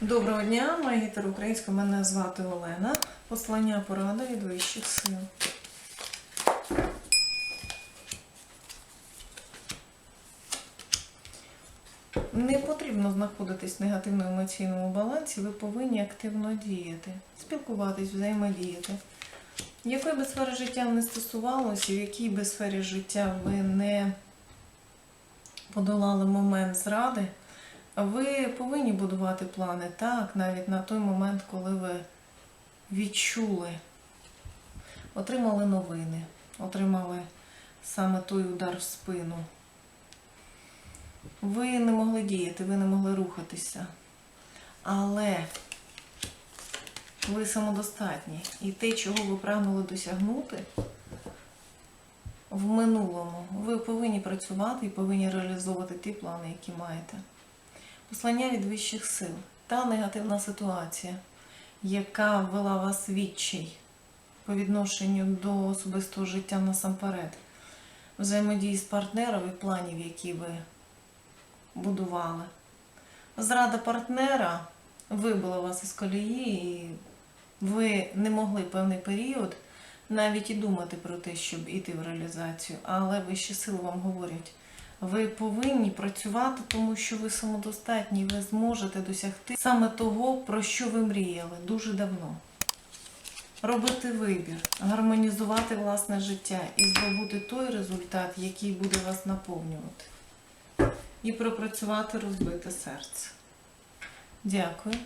Доброго дня, магітер українська. Мене звати Олена. Послання порада від вищих сил. Не потрібно знаходитись в негативно-емоційному балансі, ви повинні активно діяти, спілкуватись, взаємодіяти. Якої би сфери життя не стосувалося, в якій би сфері життя ви не подолали момент зради, ви повинні будувати плани так, навіть на той момент, коли ви відчули, отримали новини, отримали саме той удар в спину. Ви не могли діяти, ви не могли рухатися. Але ви самодостатні. І те, чого ви прагнули досягнути в минулому, ви повинні працювати і повинні реалізовувати ті плани, які маєте. Послання від вищих сил. Та негативна ситуація, яка ввела вас відчай по відношенню до особистого життя насамперед, взаємодії з партнером і планів, які ви будували. Зрада партнера вибила вас із колії, і ви не могли певний період навіть і думати про те, щоб іти в реалізацію, але вищі сили вам говорять. Ви повинні працювати, тому що ви самодостатні, ви зможете досягти саме того, про що ви мріяли дуже давно. Робити вибір, гармонізувати власне життя і здобути той результат, який буде вас наповнювати. І пропрацювати розбите серце. Дякую.